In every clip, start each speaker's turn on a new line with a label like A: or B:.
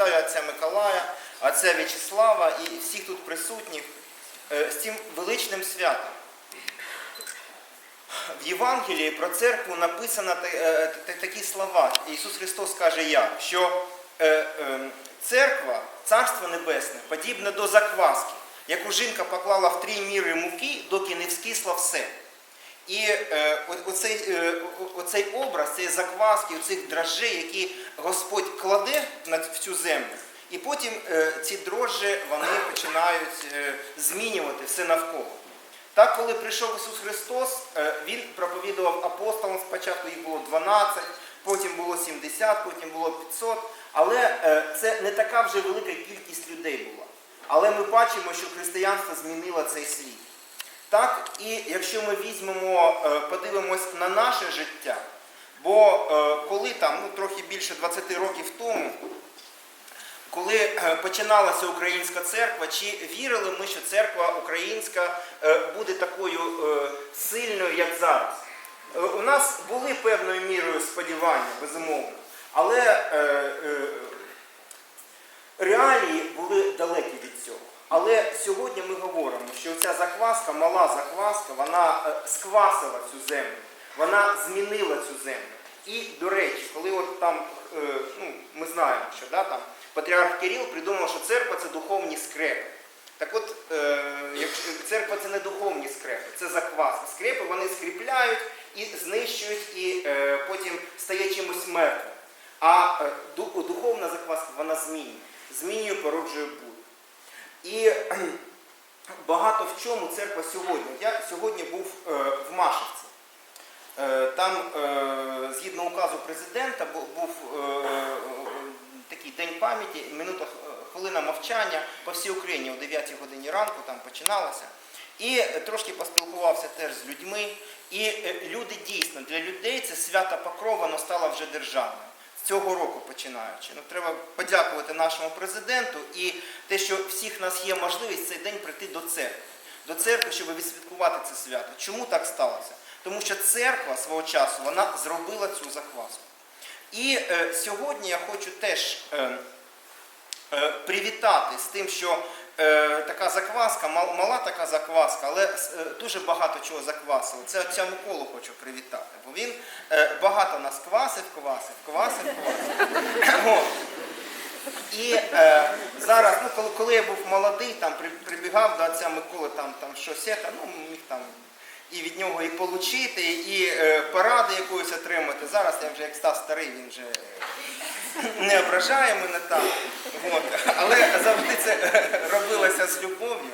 A: Вітаю отця Миколая, отця В'ячеслава і всіх тут присутніх е, з цим величним святом. В Євангелії про церкву написано е, та- такі слова. Ісус Христос каже як, що е, е, церква, Царство Небесне, подібне до закваски, яку жінка поклала в три міри муки, доки не вскисло все. І е, оцей, е, оцей образ, цієї закваски, оцих дрожжей, які Господь кладе в цю землю, і потім е, ці дрожжі вони починають змінювати все навколо. Так, коли прийшов Ісус Христос, Він проповідував апостолам, спочатку їх було 12, потім було 70, потім було 500, але це не така вже велика кількість людей була. Але ми бачимо, що християнство змінило цей світ. Так, і якщо ми візьмемо, е, подивимось на наше життя, бо е, коли там, ну трохи більше 20 років тому, коли е, починалася українська церква, чи вірили ми, що церква українська буде такою сильною, як зараз? У нас були певною мірою сподівання, безумовно, але реалії були далекі від цього. Але сьогодні ми говоримо, що ця закваска, мала закваска, вона е, сквасила цю землю, вона змінила цю землю. І, до речі, коли от там, е, ну, ми знаємо, що да, там, патріарх Кирил придумав, що церква це духовні скрепи. Так от, е, церква це не духовні скрепи, це закваска. Скрепи вони скріпляють і знищують, і потім стає чимось мертвим. А духовна закваска вона змінює. Змінює, породжує буд. І багато в чому церква сьогодні. Я сьогодні був е, в Машівці. Е, Там, е, згідно указу президента, був такий день пам'яті, минута хвилина мовчання по всій Україні о 9 годині ранку там починалося. І трошки поспілкувався теж з людьми. І люди дійсно для людей це свята Покрова воно стало вже державною. Цього року починаючи. Ну, треба подякувати нашому президенту і те, що всіх нас є можливість цей день прийти до церкви. До церкви, щоб відсвяткувати це свято. Чому так сталося? Тому що церква свого часу вона зробила цю закваску. І е, сьогодні я хочу теж е, е, привітати з тим, що така закваска, мал- мала така закваска, але е, дуже багато чого заквасило. Це отця Миколу хочу привітати, бо він е, багато нас квасив, квасив, квасив, квасив. І е, зараз, ну, коли, коли я був молодий, там при- прибігав до отця Миколи, там, там щось, ну, міг там і від нього і получити, і е, поради якоїсь отримати. Зараз я вже як став старий, він вже не ображає мене так. От. Але завжди це робилося з любов'ю.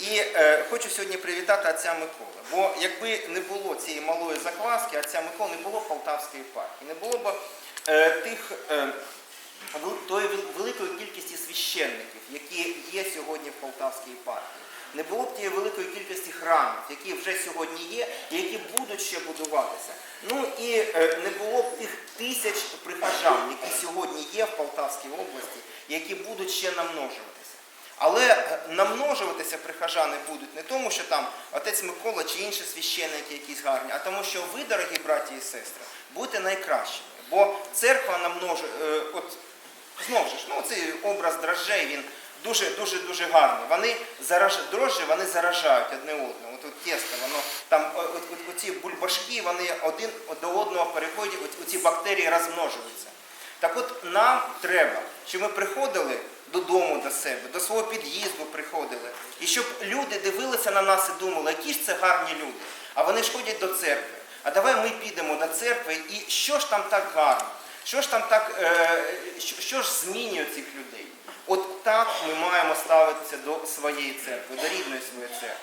A: І е, хочу сьогодні привітати отця Миколи. Бо якби не було цієї малої закваски, отця Миколи не було Полтавської партії, не було б е, тих. Е, тої великої кількості священників, які є сьогодні в Полтавській партії. Не було б тієї великої кількості храмів, які вже сьогодні є, і які будуть ще будуватися. Ну і е, не було б тих тисяч прихожан, які сьогодні є в Полтавській області, які будуть ще намножуватися. Але е, намножуватися прихожани будуть не тому, що там отець Микола чи інші священники якісь гарні, а тому, що ви, дорогі браті і сестри, будете найкращими. Бо церква намножує, е, от знову ж, ну цей образ дрожжей, він дуже дуже гарний. Вони зараж... дрожжі вони заражають одне одного. От, от тісто, воно там от, от, оці бульбашки, вони один до одного переходять, от, оці бактерії розмножуються. Так от нам треба, щоб ми приходили додому до себе, до свого під'їзду приходили, і щоб люди дивилися на нас і думали, які ж це гарні люди. А вони ж ходять до церкви. А давай ми підемо до церкви, і що ж там так гарно? Що ж там так, е, що, ж змінює цих людей? От так ми маємо ставитися до своєї церкви, до рідної своєї церкви.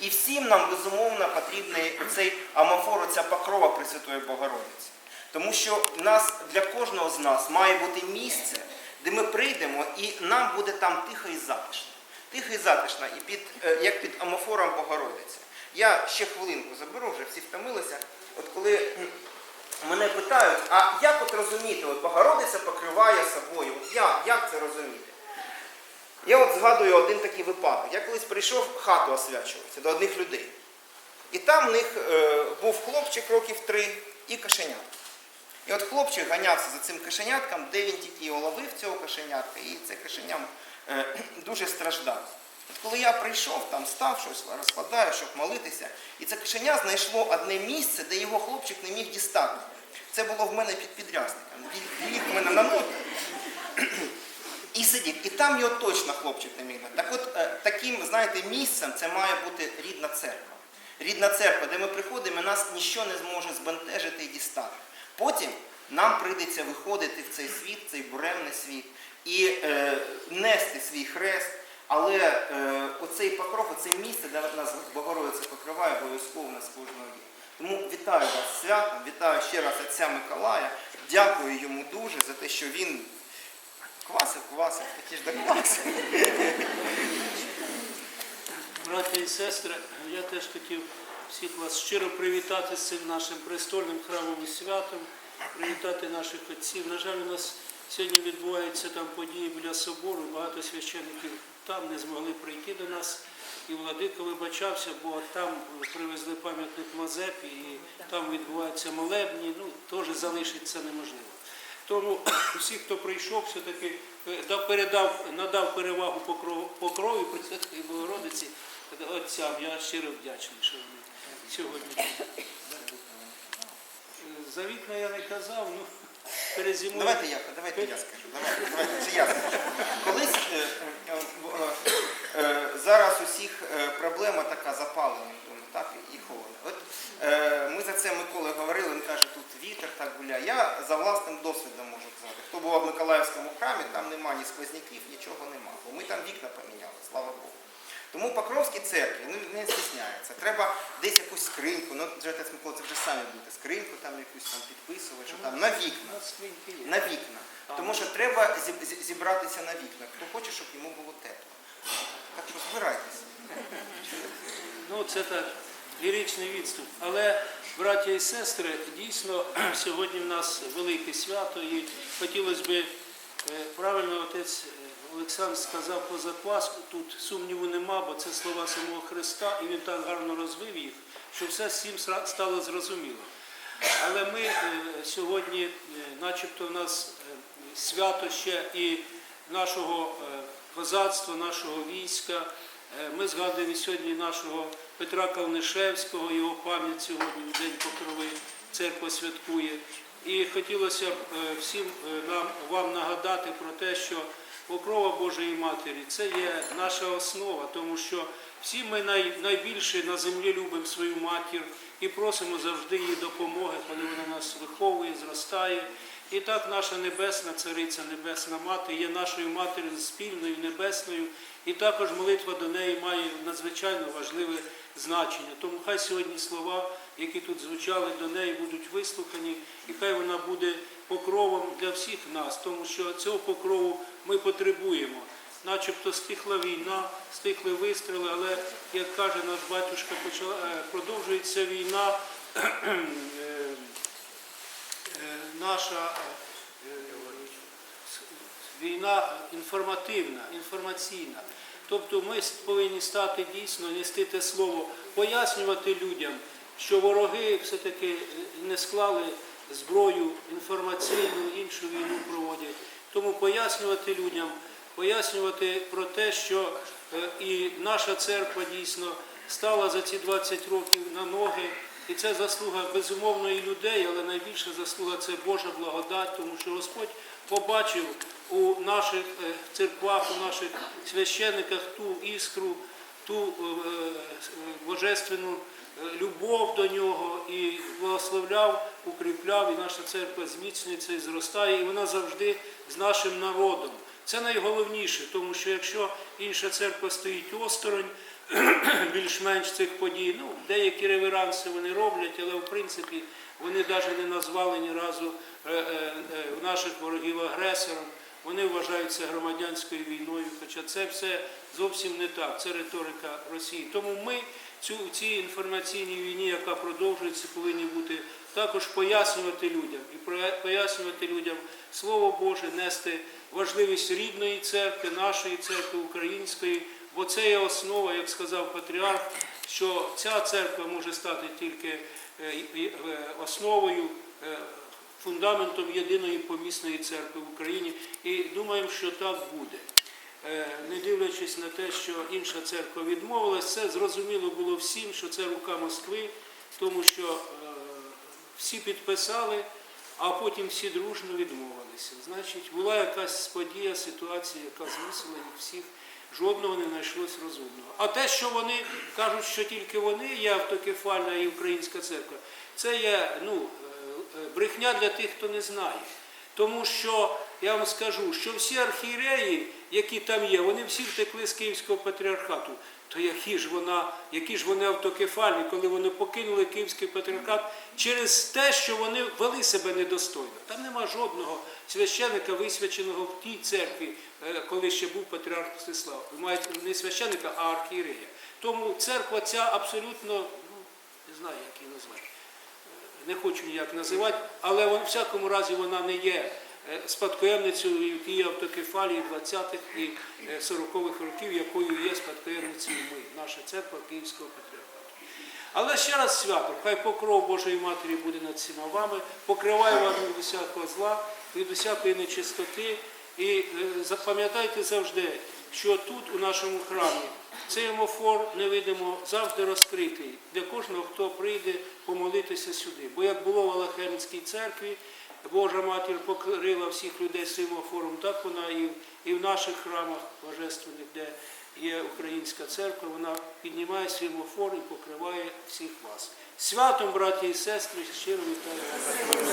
A: І всім нам безумовно потрібний цей амофор, ця покрова Пресвятої Богородиці. Тому що в нас для кожного з нас має бути місце, де ми прийдемо, і нам буде там тихо і затишно. Тихо і затишно, і під, е, як під амофором Богородиці. Я ще хвилинку заберу, вже всі втомилися. От коли мене питають, а як от розуміти, от Богородиця покриває собою, от як, як це розуміти? Я от згадую один такий випадок. Я колись прийшов хату освячуватися до одних людей. І там в них е, був хлопчик років три і кошенят. І от хлопчик ганявся за цим кошенятком, де він тільки його ловив цього кошенятка, і це кошеня е, дуже страждав. Коли я прийшов, там став щось розкладаю, щоб молитися, і це кошеня знайшло одне місце, де його хлопчик не міг дістати. Це було в мене під підрязником. Ліг в мене на ноги і сидів. І там його точно хлопчик не міг. Так от е, таким, знаєте, місцем це має бути рідна церква. Рідна церква, де ми приходимо, і нас ніщо не зможе збентежити і дістати. Потім нам прийдеться виходити в цей світ, цей буремний світ, і е, нести свій хрест. Але е, оцей покров, оце місце, де нас Богородиця покриває, обов'язково в нас кожного є. Тому вітаю вас святом, вітаю ще раз отця Миколая. Дякую йому дуже за те, що він квасив, квасив, такі ж до квасив.
B: Браття і сестри, я теж хотів всіх вас щиро привітати з цим нашим престольним храмом і святом, привітати наших отців. На жаль, у нас сьогодні відбуваються там події біля собору, багато священників там не змогли прийти до нас. І владика вибачався, бо там привезли пам'ятник Мазепі, і там відбуваються молебні, ну теж залишиться неможливо. Тому всі, хто прийшов, все-таки е, дав- передав, надав перевагу покрові Пресвятої Богородиці отцям. Я щиро вдячний, що вони сьогодні. Е, Завітно я не казав, ну перезимую.
A: Давайте я, давайте я скажу. Давайте, давайте, це я скажу. Колись е, е, е, е, зараз усіх е, проблема така запалення, так, і холодно. От е, ми за це Миколи говорили, він каже, тут вітер так гуляє. Я за власним досвідом можу казати. Хто був в Миколаївському храмі, там нема ні сквозняків, нічого нема. Бо ми там вікна поміняли, слава Богу. Тому Покровській церкві ну, не стісняється. Треба десь якусь скриньку, ну вже отець Микола, це вже самі будете, скриньку там якусь там підписувати, що там на вікна.
B: У нас скриньки є.
A: На вікна. Тому що треба зі- зі- зібратися на вікна. Хто хоче, щоб йому було тепло. Так що збирайтеся.
B: Ну, це так, ліричний відступ. Але, браття і сестри, дійсно, сьогодні в нас велике свято, і хотілося б, е, правильно отець е, Олександр сказав про закваску, тут сумніву нема, бо це слова самого Христа, і він так гарно розвив їх, що все всім стало зрозуміло. Але ми е, сьогодні, е, начебто, в нас е, свято ще і нашого козацтва, нашого війська. Ми згадуємо сьогодні нашого Петра Калнишевського, його пам'ять сьогодні в День Покрови церква святкує. І хотілося б всім нам вам нагадати про те, що покрова Божої Матері це є наша основа, тому що всі ми най, найбільше на землі любимо свою матір і просимо завжди її допомоги, коли вона нас виховує, зростає. І так наша небесна цариця, небесна мати є нашою матір'ю спільною небесною, і також молитва до неї має надзвичайно важливе значення. Тому хай сьогодні слова, які тут звучали до неї, будуть вислухані, і хай вона буде покровом для всіх нас, тому що цього покрову ми потребуємо. Начебто стихла війна, стихли вистріли, але, як каже наш батюшка, е, продовжується війна. е, Е, наша війна інформативна, інформаційна. Тобто ми повинні стати дійсно, нести те слово, пояснювати людям, що вороги все-таки не склали зброю інформаційну, іншу війну проводять. Тому пояснювати людям, пояснювати про те, що е, і наша церква дійсно стала за ці 20 років на ноги. І це заслуга безумовно і людей, але найбільша заслуга це Божа благодать, тому що Господь побачив у наших е, церквах, у наших священниках ту іскру, ту е, божественну любов до нього і благословляв, укріпляв, і наша церква зміцнюється і зростає, і вона завжди з нашим народом. Це найголовніше, тому що якщо інша церква стоїть осторонь, більш-менш цих подій. Ну, деякі реверанси вони роблять, але в принципі вони навіть не назвали ні разу е, е, е, наших ворогів агресором. Вони вважаються громадянською війною, хоча це все зовсім не так. Це риторика Росії. Тому ми цю цій інформаційній війні, яка продовжується, повинні бути також пояснювати людям і пояснювати людям Слово Боже, нести важливість рідної церкви, нашої церкви української, бо це є основа, як сказав патріарх, що ця церква може стати тільки е, е, основою е, фундаментом єдиної помісної церкви в Україні. І думаємо, що так буде. Е, Не дивлячись на те, що інша церква відмовилась, це зрозуміло було всім, що це рука Москви, тому що е, всі підписали, а потім всі дружно відмовилися. Значить, була якась подія, ситуація, яка змусила їх всіх. Жодного не знайшлось розумного. А те, що вони кажуть, що тільки вони є автокефальна і українська церква, це є ну, брехня для тих, хто не знає. Тому що я вам скажу, що всі архієреї, які там є, вони всі втекли з Київського патріархату. То які ж вона, які ж вони автокефальні, коли вони покинули Київський патріархат через те, що вони вели себе недостойно. Там нема жодного священика, висвяченого в тій церкві, е, коли ще був патріарх Мстислав. Маєте не священика, а архієрея. Тому церква ця абсолютно, ну, не знаю, як її назвати не хочу ніяк називати, але в всякому разі вона не є е, спадкоємницею тієї автокефалії 20-х і е, 40-х років, якою є спадкоємницею ми, наша церква Київського патріархату. Але ще раз свято, хай покров Божої Матері буде над всіма вами, покриває вас від усякого зла, від усякої нечистоти. І е, запам'ятайте завжди, що тут, у нашому храмі, цей омофор невидимо завжди розкритий для кожного, хто прийде помолитися сюди. Бо як було в Алахернській церкві, Божа матір покрила всіх людей цим омофором, так вона і, і в наших храмах божественних, де є українська церква, вона піднімає свій омофор і покриває всіх вас. Святом, браті і сестри, щиро вітаю.